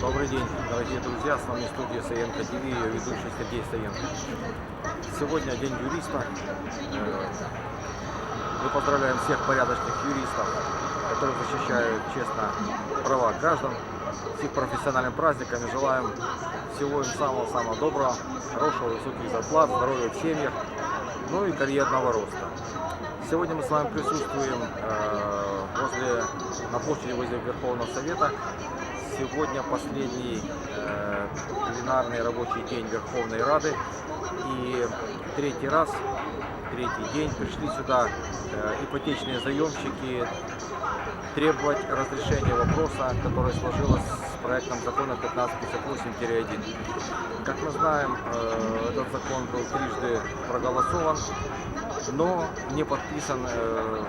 Добрый день, дорогие друзья, с вами студия Саенко ТВ ее ведущий Сергей Саенко. Сегодня День юриста. Э, Мы поздравляем всех порядочных юристов, которые защищают честно права граждан. С их профессиональным праздником желаем всего им самого-самого доброго, хорошего, высоких зарплат, здоровья в семьях, ну и карьерного роста. Сегодня мы с вами присутствуем э, возле, на площади возле Верховного Совета. Сегодня последний э, пленарный рабочий день Верховной Рады. И третий раз, третий день пришли сюда э, ипотечные заемщики требовать разрешения вопроса, который сложилось с проектом закона 1558-1. Как мы знаем, э, этот закон был трижды проголосован, но не подписан э,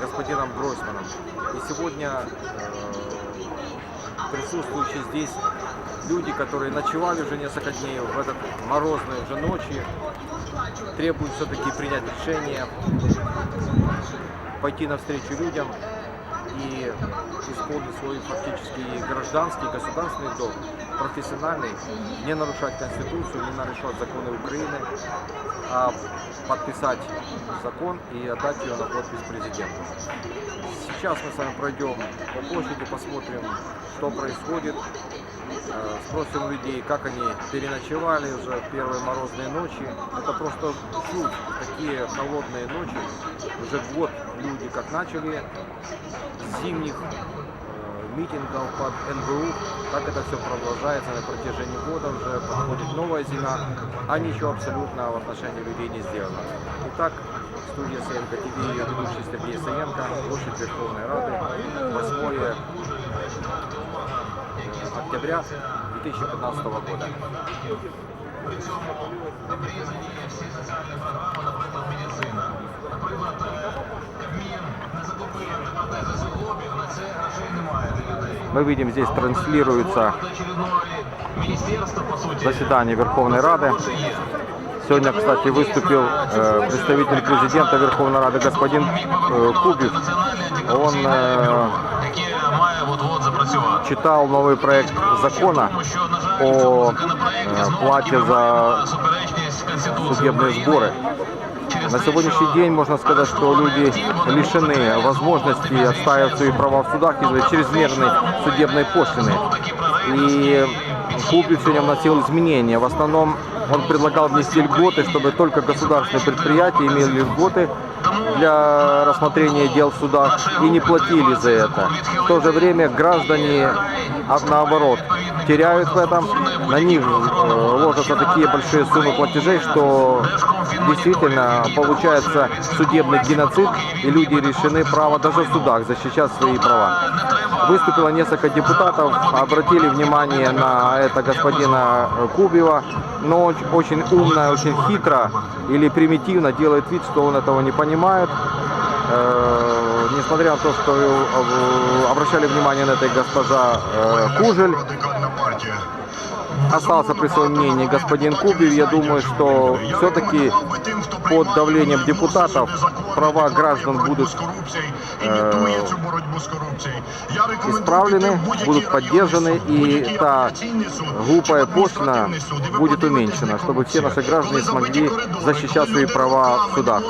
господином Гройсманом. И сегодня э, присутствующие здесь люди, которые ночевали уже несколько дней в этот морозные уже ночи, требуют все-таки принять решение, пойти навстречу людям и исполнить свой фактически гражданский, государственный долг, профессиональный, не нарушать Конституцию, не нарушать законы Украины, а подписать закон и отдать ее на подпись президенту. Сейчас мы с вами пройдем по площади, посмотрим, что происходит, Э, спросим людей, как они переночевали уже первые морозные ночи. Это просто чудо, такие холодные ночи. Уже год люди как начали зимних митингов под НБУ, так это все продолжается на протяжении года, уже подходит новая зима, а ничего абсолютно в отношении людей не сделано. Итак, студия СНК ТВ, ее ведущий Сергей Саенко, площадь Верховной Рады, 8 октября 2015 года. Мы видим, здесь транслируется заседание Верховной Рады. Сегодня, кстати, выступил э, представитель президента Верховной Рады господин э, Кубів. Он э, читал новый проект закона о э, плате за судебные сборы. На сегодняшний день можно сказать, что люди лишены возможности отстаивать свои права в судах из-за чрезмерной судебной пошлины. И Кубик сегодня вносил изменения. В основном он предлагал внести льготы, чтобы только государственные предприятия имели льготы для рассмотрения дел в судах и не платили за это. В то же время граждане, а наоборот, теряют в этом, на них э, ложатся такие большие суммы платежей, что действительно получается судебный геноцид, и люди решены право даже в судах защищать свои права. Выступило несколько депутатов, обратили внимание на это господина Кубева, но очень умно, очень хитро или примитивно делает вид, что он этого не понимает. Э, несмотря на то, что э, обращали внимание на это и госпожа э, Кужель, остался при своем мнении господин Кубев. Я думаю, что все-таки под давлением депутатов права граждан будут э, исправлены, будут поддержаны, и та глупая пошлина будет уменьшена, чтобы все наши граждане смогли защищать свои права в судах.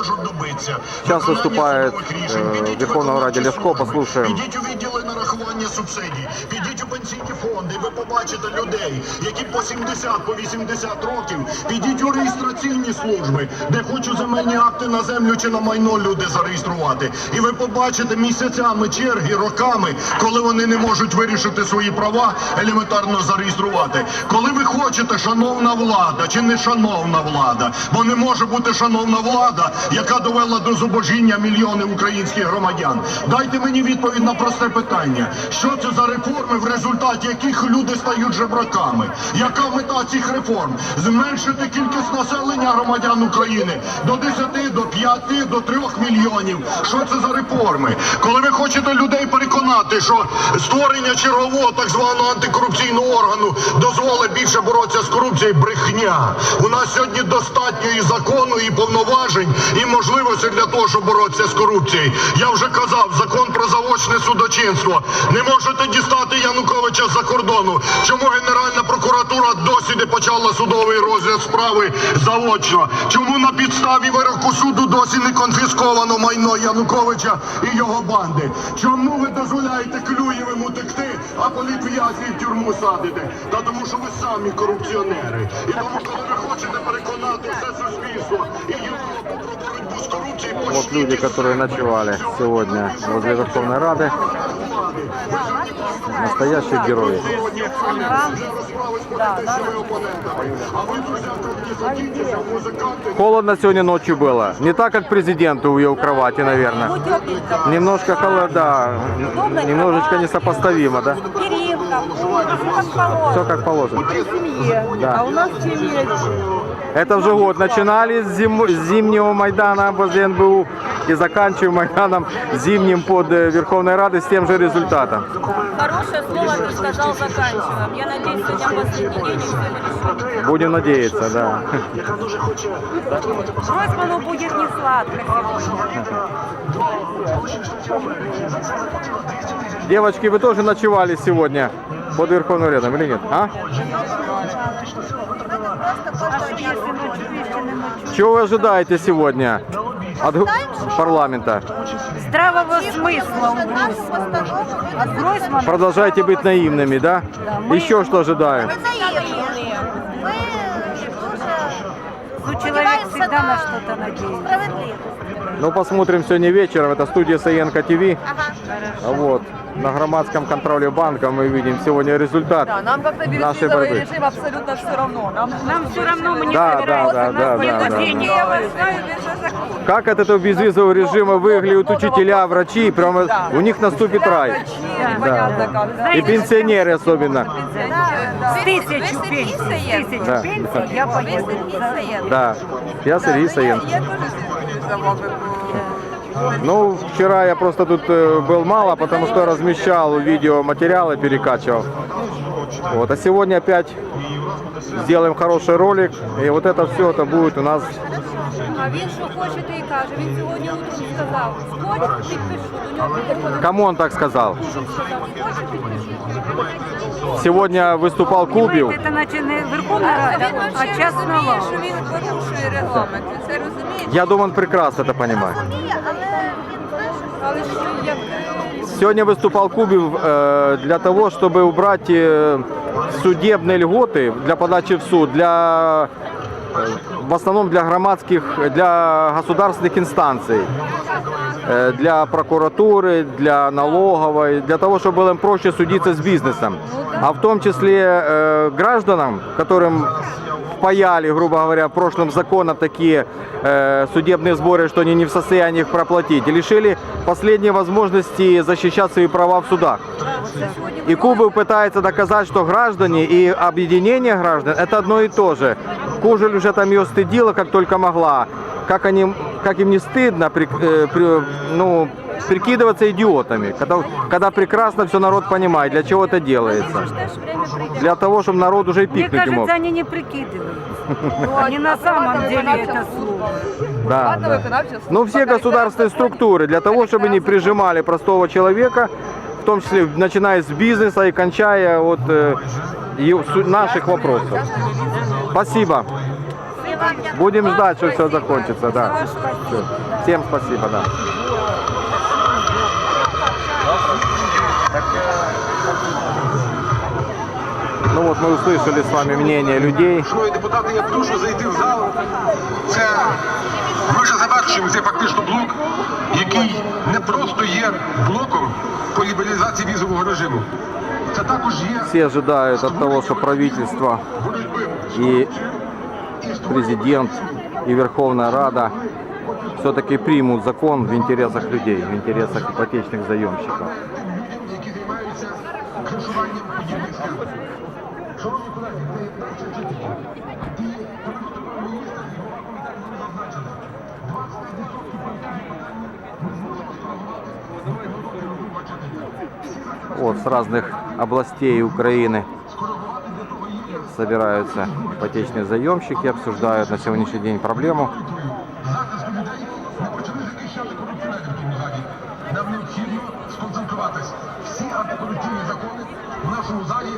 Сейчас выступает э, Верховного Ради Ляшко, послушаем. Підіть у відділи нарахування субсидій, підіть у фонди, ви побачите людей, які по 70, по 80 років, підіть у реєстраційні служби, де хочу земельні акти на землю чи на майно люди зареєструвати. І ви побачите місяцями черги, роками, коли вони не можуть вирішити свої права, елементарно зареєструвати. Коли ви хочете, шановна влада чи не шановна влада, бо не може бути шановна влада, яка довела до зубожіння мільйони українських громадян. Дайте мені відповідь на просте питання. Що це за реформи, в результаті яких люди стають жебраками? Яка мета цих реформ? Зменшити кількість населення громадян України до 10, до 5, до 3 мільйонів. Що це за реформи? Коли ви хочете людей переконати, що створення чергового так званого антикорупційного органу дозволить більше боротися з корупцією, брехня. У нас сьогодні достатньо і закону, і повноважень, і можливостей для того, щоб боротися з корупцією. Я вже казав, закон про заочне судочинство. Не можете дістати Януковича Януковича за кордону? Чому Генеральна прокуратура досі не почала судовий розгляд справи заочно? Чому на підставі вироку суду досі не конфісковано майно Януковича і його банди? Чому ви дозволяєте Клюєвим утекти, а політв'язнів в тюрму садите? Та тому, що ви самі корупціонери. І тому, коли ви хочете переконати все суспільство і Європу про боротьбу з корупцією, Вот люди, которые ночевали сегодня возле Верховной Рады, настоящие герои. Холодно сегодня ночью было. Не так, как президенту у ее кровати, наверное. Немножко холодно, да, немножечко несопоставимо, да? Все как положено. Да. А у нас. Это уже год начинали с, зим- с зимнего Майдана возле НБУ и заканчиваем Майданом зимним под э, Верховной Радой с тем же результатом. Хорошее слово ты сказал, заканчиваем. Я надеюсь, сегодня последний день и все решим. Будем надеяться, да. Гройсману будет не сладко сегодня. Девочки, вы тоже ночевали сегодня под Верховным Радом или нет? А? Чего вы ожидаете сегодня от парламента? Здравого смысла у Гройсмана. От Гройсмана Продолжайте быть наивными, да? Еще что ожидаем? ну, человек всегда на что-то надеется. Ну, посмотрим сегодня вечером. Это студия Саенко ТВ. А Вот. На громадском контроле банка мы видим сегодня результат Да, нам как-то нашей безвизовый борьбы. режим абсолютно все равно. Нам, Нам все равно мы не Да, собираемся. да, да, нас да, да, да. Как от этого безвизового режима выглядят учителя, врачи, прямо у них наступит рай. Как, да. И пенсионеры особенно. С тысячу пенсий, с тысячу Да. пенсий я поеду. Да, я Сергей Саенко. Я тоже. Ну, вчера я просто тут э, был мало, потому что размещал видеоматериалы, перекачивал. Вот, а сегодня опять сделаем хороший ролик, и вот это все это будет у нас. А він що хоче, ти і каже. Він сьогодні утром сказав, сходь, підпишу. До нього приходить. Кому он так сказал? Сказав, сходь, підпишу. Сегодня выступал Кубів. Это значит не Верховна А Рада, він а взагалі частна розуміє, влада. що він порушує регламент. Ви це розумієте? я думаю, он прекрасно это понимает. Сегодня выступал Кубів э, для того, чтобы убрать э, судебные льготы для подачи в суд, для, э, в основном для громадских, для государственных инстанций, для прокуратуры, для налоговой, для того, чтобы было им проще судиться с бизнесом. А в том числе гражданам, которым впаяли, грубо говоря, прошлым законом такие э, судебные сборы, что они не в состоянии их проплатить, и лишили последней возможности защищать свои права в судах. И Кубы пытается доказать, что граждане и объединение граждан это одно и то же. Кужель уже там ее стыдила, как только могла. Как, они, как им не стыдно при- э, при- ну, прикидываться идиотами, когда, когда прекрасно все народ понимает, для чего это делается. Для того, чтобы народ уже и Мне пикнуть не мог. кажется, они не прикидываются. Они на самом деле это слово. Да, да. Ну, все государственные структуры для того, чтобы не прижимали простого человека, в том числе начиная с бизнеса и кончая от э, наших вопросов. Спасибо. Будем ждать, что все закончится, да. Всё. Всем спасибо, да. Ну вот мы услышали с вами мнение людей. Шановні депутати, я прошу зайти в зал. Це ми вже завершуємо цей фактично блок, який не просто є блоком по лібералізації візового режиму. Це також є Все ожидают от того, что правительство боротьби и президент и Верховная Рада все-таки примут закон в интересах людей, в интересах ипотечных заемщиков. які займаються кришуванням подібних схем. Шановні колеги, ми перші читання. І прем'єр-міністр Європи зазначили, 20% політиків ми зможемо сформувати новий готовий до другого читання. Вот с разных областей Украины собираются ипотечные заемщики, обсуждают на сегодняшний день проблему. захисту людей ми почали захищати корупціонерів в тому залі. Нам необхідно сконцентруватись. Всі антикорупційні закони в нас нашому залі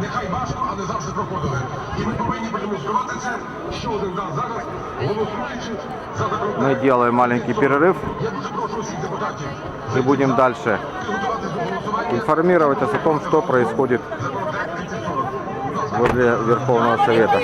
нехай важко, але завжди проходили. І ми повинні продемонструвати це ще один раз зараз, голосуючи за законопроект. Мы делаем маленький перерыв Я дуже прошу всіх депутатів и будем дальше підготуватись до голосування. информировать вас о том, что происходит возле Верховного Совета.